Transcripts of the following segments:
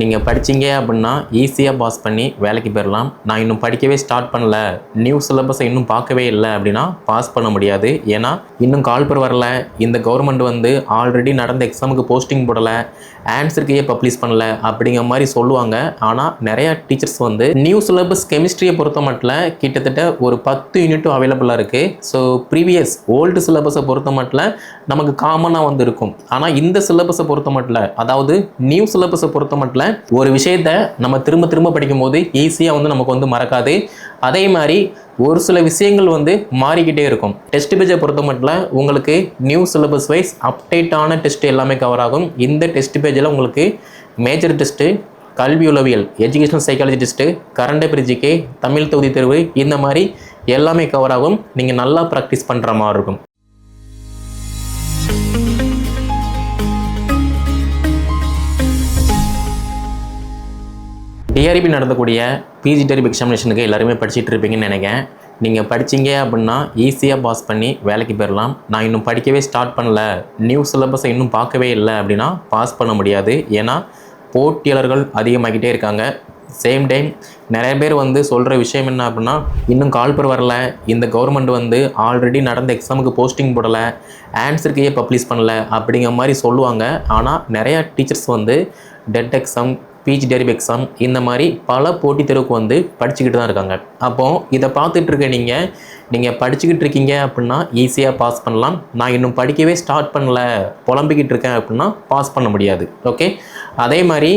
நீங்கள் படிச்சீங்க அப்படின்னா ஈஸியாக பாஸ் பண்ணி வேலைக்கு போயிடலாம் நான் இன்னும் படிக்கவே ஸ்டார்ட் பண்ணல. நியூ சிலபஸை இன்னும் பார்க்கவே இல்லை அப்படின்னா பாஸ் பண்ண முடியாது. ஏன்னா இன்னும் கால்பர் வரல. இந்த கவர்மெண்ட் வந்து ஆல்ரெடி நடந்த எக்ஸாமுக்கு போஸ்டிங் போடலை. ஆன்சருக்கையே பப்ளிஷ் பண்ணல? அப்படிங்கிற மாதிரி சொல்லுவாங்க. ஆனால் நிறையா டீச்சர்ஸ் வந்து நியூ சிலபஸ் கெமிஸ்ட்ரியை பொறுத்த மட்டும் கிட்டத்தட்ட ஒரு பத்து யூனிட்டும் அவைலபிளாக இருக்குது ஸோ ப்ரீவியஸ் ஓல்டு சிலபஸை பொறுத்த மட்டும் நமக்கு காமனாக வந்து இருக்கும். ஆனால் இந்த சிலபஸை பொறுத்த மட்டும் அதாவது நியூ சிலபஸை பொறுத்த மட்டும் ஒரு விஷயத்த நம்ம திரும்ப திரும்ப படிக்கும்போது ஈஸியாக வந்து நமக்கு வந்து மறக்காது. அதே மாதிரி ஒரு சில விஷயங்கள் வந்து மாறிக்கிட்டே இருக்கும். டெஸ்ட் பேஜை பொறுத்த மட்டும் உங்களுக்கு நியூ சிலபஸ் வைஸ் அப்டேட்டான டெஸ்ட் எல்லாமே கவர் ஆகும். இந்த டெஸ்ட் பேஜில் உங்களுக்கு மேஜர் டெஸ்ட்டு கல்வி உளவியல் எஜுகேஷனல் சைக்காலஜி டெஸ்ட்டு கரண்ட் பிரிஜிக்கே தமிழ் தொகுதி தேர்வு இந்த மாதிரி எல்லாமே கவர் ஆகும். நீங்கள் நல்லா ப்ராக்டிஸ் பண்ணுற மாதிரி இருக்கும். டிஆர்பி நடத்தக்கூடிய பிஜி டெரிப் எக்ஸாமினேஷனுக்கு எல்லாருமே படிச்சுட்டு இருப்பீங்கன்னு நினைக்கிறேன். நீங்கள் படிச்சீங்க அப்படின்னா ஈஸியாக பாஸ் பண்ணி வேலைக்கு போயிடலாம் நான் இன்னும் படிக்கவே ஸ்டார்ட் பண்ணல. நியூ சிலபஸை இன்னும் பார்க்கவே இல்லை அப்படின்னா பாஸ் பண்ண முடியாது. ஏன்னா போட்டியாளர்கள் அதிகமாகிட்டே இருக்காங்க. சேம் டைம் நிறைய பேர் வந்து சொல்கிற விஷயம் என்ன அப்படின்னா இன்னும் கால்பர் வரல. இந்த கவர்மெண்ட் வந்து ஆல்ரெடி நடந்த எக்ஸாமுக்கு போஸ்டிங் போடலை. ஆன்சருக்கையே பப்ளிஷ் பண்ணல? அப்படிங்கிற மாதிரி சொல்லுவாங்க. ஆனால் நிறையா டீச்சர்ஸ் வந்து TET exam PG TRB exam இந்த மாதிரி பல போட்டித் தேர்வுக்கு வந்து படிச்சுக்கிட்டு தான் இருக்காங்க. அப்போது இதை பார்த்துட்ருக்க நீங்கள் நீங்கள் படிச்சுக்கிட்டு இருக்கீங்க அப்படின்னா ஈஸியாக பாஸ் பண்ணலாம். நான் இன்னும் படிக்கவே ஸ்டார்ட் பண்ணல புலம்பிக்கிட்டு இருக்கேன் அப்படின்னா பாஸ் பண்ண முடியாது. ஓகே அதே மாதிரி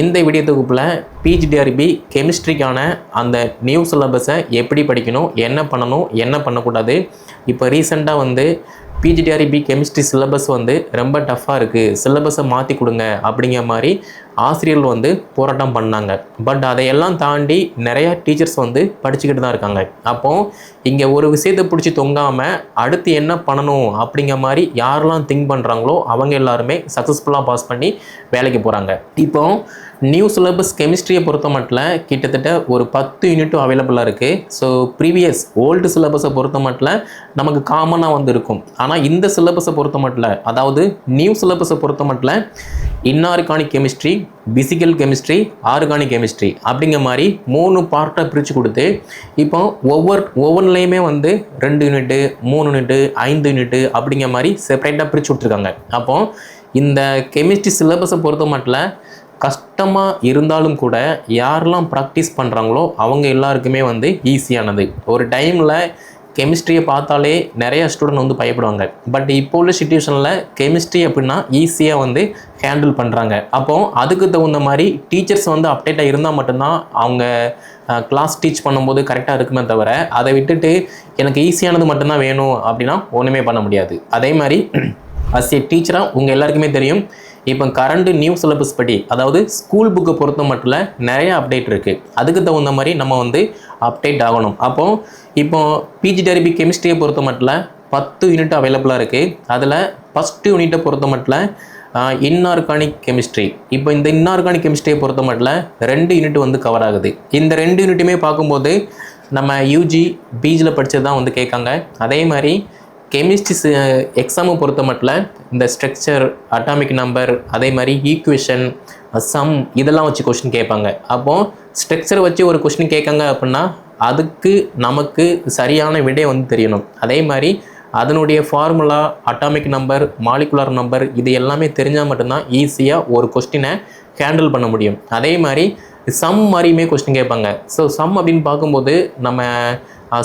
இந்த வீடியோ தொகுப்பில் பிஜிடிஆர்பி கெமிஸ்ட்ரிக்கான அந்த நியூ சிலபஸை எப்படி படிக்கணும் என்ன பண்ணணும் என்ன பண்ணக்கூடாது? இப்போ ரீசெண்டாக வந்து பிஜிடிஆர்பி கெமிஸ்ட்ரி சிலபஸ் வந்து ரொம்ப டஃப்பாக இருக்குது சிலபஸை மாற்றி கொடுங்க அப்படிங்கிற மாதிரி ஆசிரியர்கள் வந்து போராட்டம் பண்ணாங்க. பட் அதையெல்லாம் தாண்டி நிறையா டீச்சர்ஸ் வந்து படிச்சுக்கிட்டு தான் இருக்காங்க. அப்போது இங்கே ஒரு விஷயத்தை பிடிச்சி தொங்காமல் அடுத்து என்ன பண்ணணும் அப்படிங்கிற மாதிரி யாரெல்லாம் திங்க் பண்ணுறாங்களோ அவங்க எல்லாருமே சக்ஸஸ்ஃபுல்லாக பாஸ் பண்ணி வேலைக்கு போகிறாங்க இப்போ நியூ சிலபஸ் கெமிஸ்ட்ரியை பொறுத்த மட்டும் கிட்டத்தட்ட ஒரு பத்து யூனிட்டும் அவைலபிளாக இருக்குது ஸோ ப்ரீவியஸ் ஓல்டு சிலபஸை பொறுத்த மட்டும் நமக்கு காமனாக வந்து இருக்கும். ஆனால் இந்த சிலபஸை பொறுத்த மட்டும் அதாவது நியூ சிலபஸை பொறுத்த மட்டும் inorganic chemistry physical chemistry organic chemistry அப்படிங்கிற மாதிரி மூணு பார்ட்டாக பிரித்து கொடுத்து இப்போ ஒவ்வொரு ஒவ்வொன்றுலேயுமே வந்து ரெண்டு யூனிட்டு மூணு யூனிட்டு ஐந்து யூனிட்டு அப்படிங்கிற மாதிரி செப்பரேட்டாக பிரித்து கொடுத்துருக்காங்க. அப்போ இந்த கெமிஸ்ட்ரி சிலபஸை பொறுத்த மட்டும் கஷ்டமாக இருந்தாலும் கூட யாரெல்லாம் ப்ராக்டிஸ் பண்ணுறாங்களோ அவங்க எல்லாருக்குமே வந்து ஈஸியானது ஒரு டைமில் கெமிஸ்ட்ரியை பார்த்தாலே நிறைய ஸ்டூடெண்ட் வந்து பயப்படுவாங்க. பட் இப்போ உள்ள சுச்சுவேஷனில் கெமிஸ்ட்ரி அப்படின்னா ஈஸியாக வந்து ஹேண்டில் பண்ணுறாங்க அப்போது அதுக்கு தகுந்த மாதிரி டீச்சர்ஸ் வந்து அப்டேட்டாக இருந்தால் மட்டும்தான் அவங்க கிளாஸ் டீச் பண்ணும்போது கரெக்டாக இருக்குமே தவிர அதை விட்டுட்டு எனக்கு ஈஸியானது மட்டும்தான் வேணும் அப்படின்னா ஒன்றுமே பண்ண முடியாது. அதே மாதிரி அஸ் ஏ டீச்சராக உங்கள் எல்லாருக்குமே தெரியும் இப்போ கரண்ட் நியூ சிலபஸ் படி அதாவது ஸ்கூல் புக்கை பொறுத்த மட்டும் நிறைய அப்டேட் இருக்குது அதுக்கு தகுந்த மாதிரி நம்ம வந்து அப்டேட் ஆகணும். அப்போ இப்போ பிஜி டெரிபி கெமிஸ்ட்ரியை பொறுத்த மட்டும் பத்து யூனிட் அவைலபிளாக இருக்குது அதில் ஃபஸ்ட்டு யூனிட்டை பொறுத்த மட்டும் இன்ஆர்கானிக் கெமிஸ்ட்ரி இப்போ இந்த இன்ஆர்கானிக் கெமிஸ்ட்ரியை பொறுத்த மட்டும் ரெண்டு யூனிட் வந்து கவர் ஆகுது. இந்த ரெண்டு யூனிட்டுமே பார்க்கும்போது நம்ம யூஜி பிஜியில் படித்தது தான் வந்து கேட்காங்க. அதே மாதிரி கெமிஸ்ட்ரி எக்ஸாமை பொறுத்த மட்டும் இந்த ஸ்ட்ரக்சர் அட்டாமிக் நம்பர் அதே மாதிரி ஈக்குவேஷன் சம் இதெல்லாம் வச்சு கொஷின் கேட்பாங்க. அப்போது ஸ்ட்ரக்சர் வச்சு ஒரு கொஷின் கேட்காங்க அப்படின்னா அதுக்கு நமக்கு சரியான விடை வந்து தெரியணும். அதே மாதிரி அதனுடைய formula atomic number molecular number இது எல்லாமே தெரிஞ்சால் மட்டும்தான் ஈஸியாக ஒரு கொஸ்டினை ஹேண்டில் பண்ண முடியும். அதே மாதிரி சம் மாதிரியுமே கொஸ்டின் கேட்பாங்க. ஸோ சம் அப்படின்னு பார்க்கும்போது நம்ம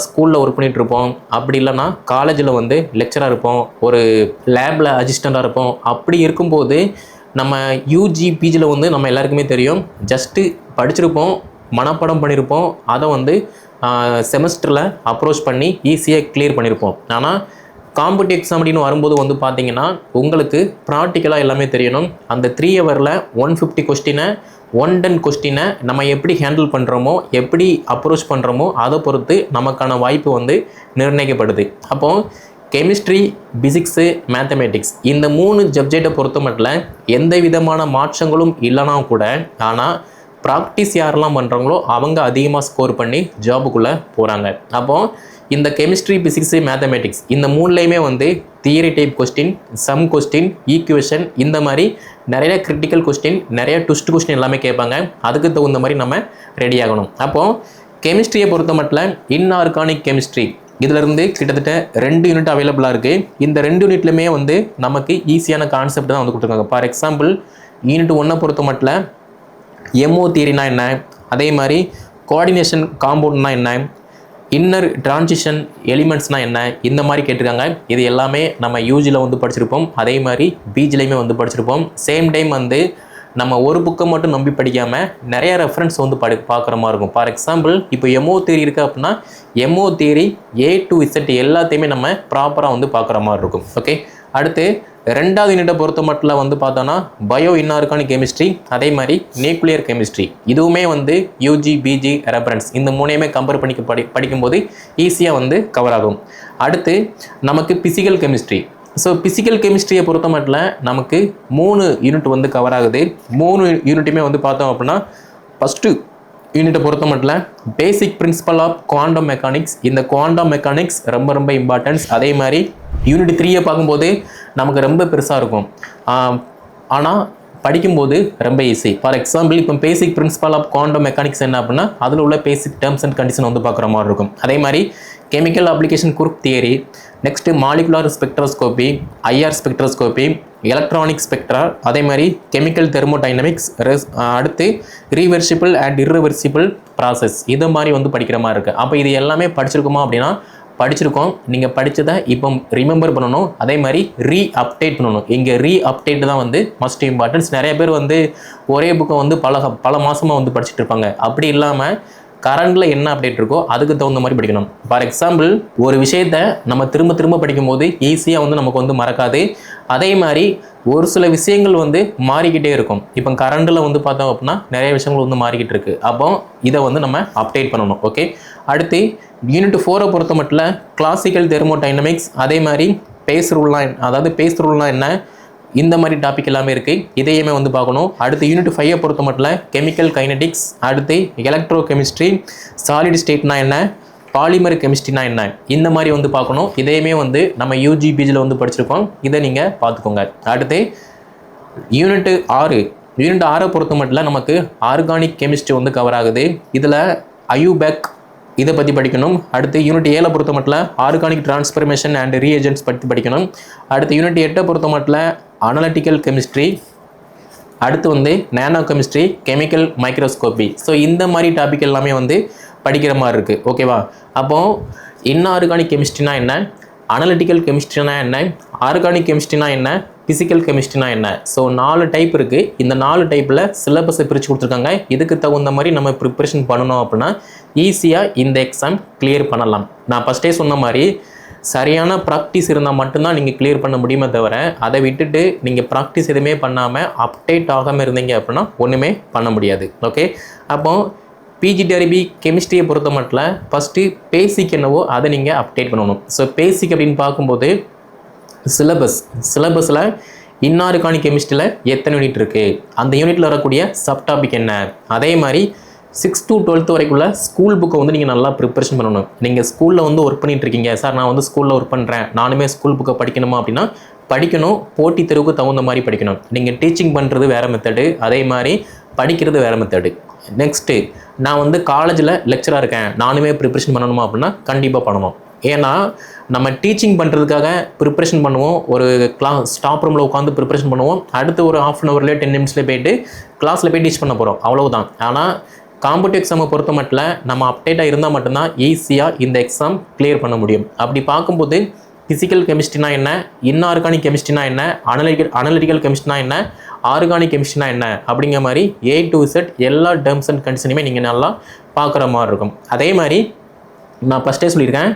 ஸ்கூலில் ஒர்க் பண்ணிகிட்டு இருப்போம் அப்படி இல்லைன்னா காலேஜில் வந்து லெக்சராக இருப்போம். ஒரு லேபில் அசிஸ்டண்ட்டாக இருப்போம். அப்படி இருக்கும்போது நம்ம யூஜி பிஜியில் வந்து நம்ம எல்லாருக்குமே தெரியும். ஜஸ்ட்டு படிச்சிருப்போம் மனப்பாடம் பண்ணியிருப்போம் அதை வந்து செமஸ்டரில் அப்ரோச் பண்ணி ஈஸியாக கிளியர் பண்ணியிருப்போம் ஆனால் காம்படி எக்ஸாம் அப்படின்னு வரும்போது வந்து பார்த்தீங்கன்னா உங்களுக்கு ப்ராக்டிக்கலாக எல்லாமே தெரியணும். அந்த த்ரீ ஹவரில் ஒன் ஃபிஃப்டி கொஸ்டினை ஒன் டென் கொஸ்டினை நம்ம எப்படி ஹேண்டில் பண்ணுறோமோ எப்படி அப்ரோச் பண்ணுறோமோ அதை பொறுத்து நமக்கான வாய்ப்பு வந்து நிர்ணயிக்கப்படுது. அப்போது கெமிஸ்ட்ரி பிசிக்ஸு மேத்தமேட்டிக்ஸ் இந்த மூணு சப்ஜெக்டை பொறுத்த மட்டும் எந்த விதமான மாற்றங்களும் இல்லைனா கூட ஆனால் ப்ராக்டிஸ் யாரெல்லாம் பண்ணுறாங்களோ அவங்க அதிகமாக ஸ்கோர் பண்ணி ஜாபுக்குள்ளே போகிறாங்க அப்போது இந்த கெமிஸ்ட்ரி பிசிக்ஸு மேத்தமெட்டிக்ஸ் இந்த மூணுலேயுமே வந்து theory type question sum question equation இந்த மாதிரி நிறைய கிரிட்டிக்கல் கொஸ்டின் நிறைய ட்விஸ்ட் கொஸ்டின் எல்லாமே கேட்பாங்க. அதுக்கு தகுந்த மாதிரி நம்ம ரெடி ஆகணும். அப்போது கெமிஸ்ட்ரியை பொறுத்த மட்டும் இன்ஆர்கானிக் கெமிஸ்ட்ரி இதிலிருந்து கிட்டத்தட்ட ரெண்டு யூனிட் அவைலபிளாக இருக்குது இந்த ரெண்டு யூனிட்லையுமே வந்து நமக்கு ஈஸியான கான்செப்ட் தான் வந்து கொடுத்துருக்காங்க. ஃபார் எக்ஸாம்பிள் யூனிட் ஒன்றை பொறுத்த மட்டும் எம்ஓ தியரினா என்ன? அதே மாதிரி கோஆர்டினேஷன் காம்பவுண்ட்னா என்ன? இன்னர் டிரான்சிஷன் எலிமெண்ட்ஸ்னால் என்ன? இந்த மாதிரி கேட்டிருக்காங்க. இது எல்லாமே நம்ம யூஜியில் வந்து படிச்சிருப்போம். அதே மாதிரி பிஜிலையுமே வந்து படிச்சிருப்போம். சேம் டைம் வந்து நம்ம ஒரு புக்கை மட்டும் நம்பி படிக்காமல் நிறைய ரெஃபரன்ஸ் வந்து படி பார்க்குற மாதிரி இருக்கும். ஃபார் எக்ஸாம்பிள் இப்போ எம்ஓ தேரி இருக்குது அப்படின்னா MO theory A to Z எல்லாத்தையுமே நம்ம ப்ராப்பராக வந்து பார்க்குற மாதிரி இருக்கும். ஓகே அடுத்து ரெண்டாவது யூனிட்டை பொறுத்த மட்டும் வந்து பார்த்தோன்னா பயோ இன்ஆர்கானிக் கெமிஸ்ட்ரி அதே மாதிரி நியூக்ளியர் கெமிஸ்ட்ரி இதுவுமே வந்து யூஜி பிஜி ரெஃபரன்ஸ் இந்த மூணையுமே கம்பேர் பண்ணி படி படிக்கும்போது ஈஸியாக வந்து கவர் ஆகும். அடுத்து நமக்கு பிசிக்கல் கெமிஸ்ட்ரி ஸோ பிசிக்கல் கெமிஸ்ட்ரியை பொறுத்த மட்டும் நமக்கு மூணு யூனிட் வந்து கவர் ஆகுது. மூணு யூனிட்டுமே வந்து பார்த்தோம் அப்படின்னா ஃபஸ்ட்டு யூனிட்டை பொறுத்த மட்டும் basic principle of quantum mechanics இந்த குவாண்டம் மெக்கானிக்ஸ் ரொம்ப ரொம்ப இம்பார்ட்டன்ஸ் அதே மாதிரி யூனிட் த்ரீயை பார்க்கும்போது நமக்கு ரொம்ப பெருசாக இருக்கும். ஆனால் படிக்கும்போது ரொம்ப ஈஸி ஃபார் எக்ஸாம்பிள் இப்போ basic principle of quantum mechanics என்ன அப்படின்னா அதில் உள்ள பேசிக் டேர்ம்ஸ் அண்ட் கண்டிஷன் வந்து பார்க்குற மாதிரி இருக்கும். அதே மாதிரி chemical application group theory next molecular spectroscopy IR spectroscopy electronic spectra அதே மாதிரி கெமிக்கல் தெர்மோடைனமிக்ஸ் ரெஸ் அடுத்து ரீவர்சிபிள் அண்ட் இர்ரிவர்சிபிள் ப்ராசஸ் இது மாதிரி வந்து படிக்கிற மாதிரி இருக்குது அப்போ இது எல்லாமே படிச்சிருக்குமா அப்படின்னா படிச்சிருக்கோம். நீங்கள் படித்ததை இப்போ ரிமெம்பர் பண்ணணும். அதே மாதிரி ரீ அப்டேட் பண்ணணும். இங்கே ரீ அப்டேட் தான் வந்து மஸ்ட் இம்பார்ட்டன்ஸ் நிறைய பேர் வந்து ஒரே புக்கை வந்து பல பல மாதமாக வந்து படிச்சுட்டு இருப்பாங்க. அப்படி இல்லாமல் கரண்டில் என்ன அப்டேட் இருக்கோ அதுக்கு தகுந்த மாதிரி படிக்கணும். ஃபார் எக்ஸாம்பிள் ஒரு விஷயத்த நம்ம திரும்ப திரும்ப படிக்கும்போது ஈஸியாக வந்து நமக்கு வந்து மறக்காது. அதே மாதிரி ஒரு சில விஷயங்கள் வந்து மாறிக்கிட்டே இருக்கும். இப்போ கரண்டில் வந்து பார்த்தோம் அப்படின்னா நிறைய விஷயங்கள் வந்து மாறிக்கிட்டு இருக்குது அப்போ இதை வந்து நம்ம அப்டேட் பண்ணணும் ஓகே அடுத்து யூனிட் ஃபோரை பொறுத்த மட்டும் கிளாசிக்கல் தெர்மோடைனமிக்ஸ் அதே மாதிரி பேஸ் ரூல்லாம் அதாவது பேஸ் ரூல்லாம் என்ன இந்த மாதிரி டாபிக் எல்லாமே இருக்குது இதையுமே வந்து பார்க்கணும். அடுத்து யூனிட் ஃபைவை பொறுத்த மட்டும் கெமிக்கல் கைனடிக்ஸ் அடுத்து எலக்ட்ரோ கெமிஸ்ட்ரி சாலிட் ஸ்டேட்னா என்ன பாலிமர் கெமிஸ்ட்ரினா என்ன இந்த மாதிரி வந்து பார்க்கணும். இதையுமே வந்து நம்ம யூஜி பிஜியில் வந்து படிச்சிருக்கோம். இதை நீங்கள் பார்த்துக்கோங்க. அடுத்து யூனிட்டு ஆறு. யூனிட் ஆறை பொறுத்த மட்டும் நமக்கு ஆர்கானிக் கெமிஸ்ட்ரி வந்து கவர் ஆகுது. இதில் அயூபேக் இதை பற்றி படிக்கணும். அடுத்து யூனிட் ஏழை பொறுத்த மட்டும் ஆர்கானிக் டிரான்ஸ்ஃபர்மேஷன் அண்ட் ரீஏஜென்ட்ஸ் பற்றி படிக்கணும். அடுத்து யூனிட் எட்டை பொறுத்த மட்டும் அனலிட்டிக்கல் கெமிஸ்ட்ரி அடுத்து வந்து nano chemistry chemical microscopy so இந்த மாதிரி டாபிக் எல்லாமே வந்து படிக்கிற மாதிரி இருக்குது ஓகேவா அப்போது இன்ஆர்கானிக் கெமிஸ்ட்ரினா என்ன? அனலிட்டிக்கல் கெமிஸ்ட்ரினா என்ன? ஆர்கானிக் கெமிஸ்ட்ரினா என்ன? ஃபிசிக்கல் கெமிஸ்ட்ரினா என்ன? ஸோ நாலு டைப் இருக்குது இந்த நாலு டைப்பில் சிலபஸை பிரித்து கொடுத்துருக்காங்க. இதுக்கு தகுந்த மாதிரி நம்ம ப்ரிப்பரேஷன் பண்ணணும் அப்படின்னா ஈஸியாக இந்த எக்ஸாம் கிளியர் பண்ணலாம். நான் ஃபஸ்ட்டே சொன்ன மாதிரி சரியான ப்ராக்டிஸ் இருந்தால் மட்டும்தான் நீங்கள் கிளியர் பண்ண முடியுமே தவிர அதை விட்டுட்டு நீங்கள் ப்ராக்டிஸ் எதுவுமே பண்ணாமல் அப்டேட் ஆகாமல் இருந்தீங்க அப்படின்னா ஒன்றுமே பண்ண முடியாது. ஓகே அப்போது பிஜி பிஜிடிஆர்பி கெமிஸ்ட்ரியை பொறுத்த மட்டும் ஃபஸ்ட்டு பேசிக் என்னவோ அதை நீங்கள் அப்டேட் பண்ணணும். ஸோ பேசிக் அப்படின்னு பார்க்கும்போது சிலபஸ் சிலபஸில் இன்னார்கானிக் கெமிஸ்ட்ரியில் எத்தனை யூனிட் இருக்குது அந்த யூனிட்டில் வரக்கூடிய சப் டாபிக் என்ன? அதே மாதிரி சிக்ஸ் டு டுவெல்த் வரைக்குள்ள ஸ்கூல் புக்கை வந்து நீங்கள் நல்லா ப்ரிப்பரேஷன் பண்ணணும். நீங்கள் ஸ்கூலில் வந்து ஒர்க் பண்ணிகிட்டு இருக்கீங்க. சார் நான் வந்து ஸ்கூலில் ஒர்க் பண்ணுறேன் நானுமே ஸ்கூல் புக்கை படிக்கணுமா? அப்படின்னா படிக்கணும். போட்டித் தேர்வுக்கு தகுந்த மாதிரி படிக்கணும். நீங்கள் டீச்சிங் பண்ணுறது வேறு மெத்தடு அதே மாதிரி படிக்கிறது வேறு மெத்தடு நெக்ஸ்ட்டு நான் வந்து காலேஜில் லெக்சராக இருக்கேன். நானுமே ப்ரிப்பரேஷன் பண்ணணுமா அப்படின்னா கண்டிப்பாக பண்ணணும். ஏன்னா நம்ம டீச்சிங் பண்ணுறதுக்காக ப்ரிப்பரேஷன் பண்ணுவோம். ஒரு கிளாஸ் ஸ்டாப் ரூமில் உட்காந்து ப்ரிப்பரேஷன் பண்ணுவோம். அடுத்து ஒரு ஹாஃப் அன் ஹவர்லேயே டென் மினிட்ஸ்லேயே போயிட்டு கிளாஸில் போய் டீச் பண்ண போகிறோம் அவ்வளவுதான். ஆனால் காம்படிவ் எக்ஸாமை பொறுத்த மட்டும் நம்ம அப்டேட்டாக இருந்தால் மட்டும்தான் ஈஸியாக இந்த எக்ஸாம் கிளியர் பண்ண முடியும். அப்படி பார்க்கும்போது ஃபிசிக்கல் கெமிஸ்ட்ரினா என்ன? இன்ஆர்கானிக் கெமிஸ்ட்ரினா என்ன? அனலிட்டிக்கல் அனலிட்டிக்கல் கெமிஸ்ட்ரினா என்ன? ஆர்கானிக் கெமிஸ்ட்ரினா என்ன? அப்படிங்கிற மாதிரி ஏ டு செட் எல்லா டேர்ம்ஸ் அண்ட் கண்டிஷனுமே நீங்கள் நல்லா பார்க்குற மாதிரி இருக்கும். அதே மாதிரி நான் ஃபஸ்ட்டே சொல்லியிருக்கேன்.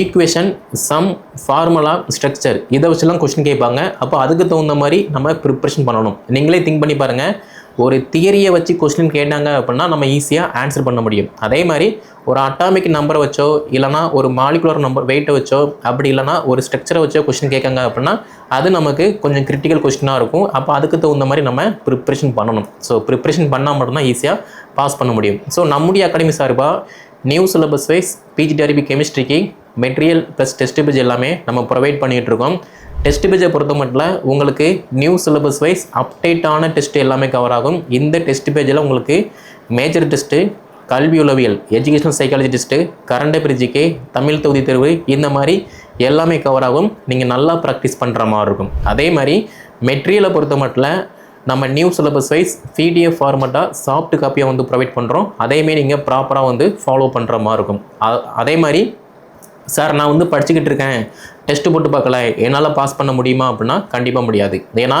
ஈக்குவேஷன் சம் ஃபார்முலா ஸ்ட்ரக்சர் இதை வச்சுலாம் கொஸ்டின் கேட்பாங்க. அப்போ அதுக்கு தகுந்த மாதிரி நம்ம ப்ரிப்ரேஷன் பண்ணணும். நீங்களே திங்க் பண்ணி பாருங்கள் ஒரு தியரியை வச்சு கொஸ்டின் கேட்டாங்க அப்படின்னா நம்ம ஈஸியாக ஆன்சர் பண்ண முடியும். அதே மாதிரி ஒரு அட்டாமிக் நம்பரை வச்சோ இல்லைனா ஒரு மாலிகுலர் நம்பர் வெயிட்டை வச்சோ அப்படி இல்லைனா ஒரு ஸ்ட்ரக்சரை வச்சோ கொஸ்டின் கேட்காங்க அப்படின்னா அது நமக்கு கொஞ்சம் கிரிட்டிக்கல் கொஸ்டினாக இருக்கும். அப்போ அதுக்கு தகுந்த மாதிரி நம்ம ப்ரிப்ரேஷன் பண்ணணும். ஸோ ப்ரிப்ரேஷன் பண்ணால் மட்டும்தான் ஈஸியாக பாஸ் பண்ண முடியும். ஸோ நம்முடைய அகாடமி சார்பாக நியூ சிலபஸ் வைஸ் பிஜிடிஆர்பி கெமிஸ்ட்ரிக்கு மெட்டீரியல் ப்ளஸ் டெஸ்ட் பேஜ் எல்லாமே நம்ம ப்ரொவைட் பண்ணிகிட்டு இருக்கோம். டெஸ்ட் பேஜை பொறுத்த மட்டும் உங்களுக்கு நியூ சிலபஸ் வைஸ் அப்டேட்டான டெஸ்ட் எல்லாமே கவர் ஆகும். இந்த டெஸ்ட் பேஜில் உங்களுக்கு மேஜர் டெஸ்ட்டு கல்வி உளவியல் எஜுகேஷனல் சைக்காலஜி டெஸ்ட்டு கரண்ட் பிரிஜிக்கு தமிழ் தொகுதி தேர்வு இந்த மாதிரி எல்லாமே கவர் ஆகும். நீங்கள் நல்லா ப்ராக்டிஸ் பண்ணுற மாதிரி இருக்கும். அதே மாதிரி மெட்டீரியலை பொறுத்த மட்டும் நம்ம நியூ சிலபஸ் வைஸ் பிடிஎஃப் ஃபார்மெட்டாக சாஃப்ட் காப்பியாக வந்து ப்ரொவைட் பண்ணுறோம் அதேமாரி நீங்கள் ப்ராப்பராக வந்து ஃபாலோ பண்ணுற மாதிரி இருக்கும். அதே மாதிரி சார் நான் வந்து படிச்சுக்கிட்டு இருக்கேன். டெஸ்ட்டு போட்டு பார்க்கல. என்னால் பாஸ் பண்ண முடியுமா அப்படின்னா கண்டிப்பாக முடியாது. ஏன்னா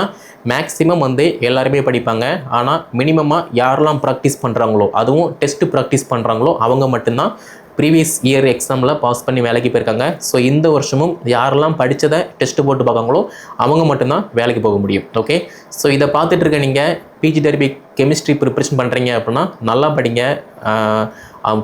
மேக்ஸிமம் வந்து எல்லாருமே படிப்பாங்க. ஆனால் மினிமமாக யாரெல்லாம் ப்ராக்டிஸ் பண்ணுறாங்களோ அதுவும் டெஸ்ட்டு ப்ராக்டிஸ் பண்ணுறாங்களோ அவங்க மட்டும்தான் ப்ரீவியஸ் இயர் எக்ஸாமில் பாஸ் பண்ணி வேலைக்கு போயிருக்காங்க. ஸோ இந்த வருஷமும் யாரெல்லாம் படித்ததை டெஸ்ட்டு போட்டு பார்க்காங்களோ அவங்க மட்டும்தான் வேலைக்கு போக முடியும். ஓகே ஸோ இதை பார்த்துட்டு இருக்க நீங்கள் பிஜி டெர்பி கெமிஸ்ட்ரி ப்ரிப்பரேஷன் பண்ணுறீங்க அப்படின்னா நல்லா படிங்க.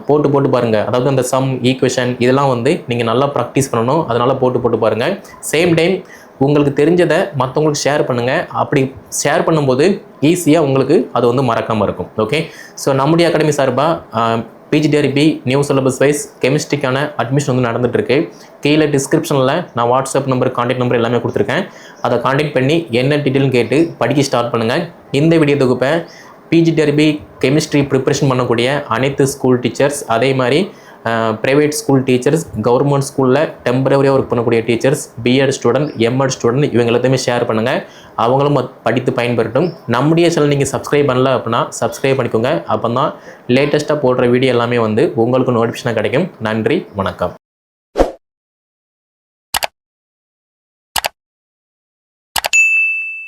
போட்டு போட்டு பாருங்கள் அதாவது அந்த சம் ஈக்குவேஷன் இதெல்லாம் வந்து நீங்கள் நல்லா ப்ராக்டிஸ் பண்ணணும். அதனால் போட்டு போட்டு பாருங்கள் சேம் டைம் உங்களுக்கு தெரிஞ்சதை மற்றவங்களுக்கு ஷேர் பண்ணுங்கள் அப்படி ஷேர் பண்ணும்போது ஈஸியாக உங்களுக்கு அது வந்து மறக்காமல் இருக்கும். ஓகே ஸோ நம்முடைய அகாடமி சார்பாக பிஜிடிஆர்பி நியூ சிலபஸ் வைஸ் கெமிஸ்ட்ரிக்கான அட்மிஷன் வந்து நடந்துகிட்ருக்கு கீழே டிஸ்கிரிப்ஷனில் நான் வாட்ஸ்அப் நம்பர் காண்டாக்ட் நம்பர் எல்லாமே கொடுத்துருக்கேன். அதை காண்டாக்ட் பண்ணி என்ன டீட்டெயில்னு கேட்டு படிக்க ஸ்டார்ட் பண்ணுங்கள் இந்த வீடியோ தொகுப்பை பிஜிடிஆர்பி கெமிஸ்ட்ரி ப்ரிப்பரேஷன் பண்ணக்கூடிய அனைத்து ஸ்கூல் டீச்சர்ஸ் அதே மாதிரி ப்ரைவேட் ஸ்கூல் டீச்சர்ஸ் கவர்மெண்ட் ஸ்கூலில் டெம்பரவரியாக ஒர்க் பண்ணக்கூடிய teachers BEd student MEd student இவங்க எல்லாத்தையுமே ஷேர் பண்ணுங்கள் அவங்களும் படித்து பயன்பெறட்டும். நம்முடைய சேனல் நீங்கள் சப்ஸ்கிரைப் பண்ணல அப்படின்னா சப்ஸ்கிரைப் பண்ணிக்கோங்க. அப்போ தான் லேட்டஸ்ட்டாக போடுற வீடியோ எல்லாமே வந்து உங்களுக்கு நோட்டிஃபிகேஷனாக கிடைக்கும். நன்றி வணக்கம்.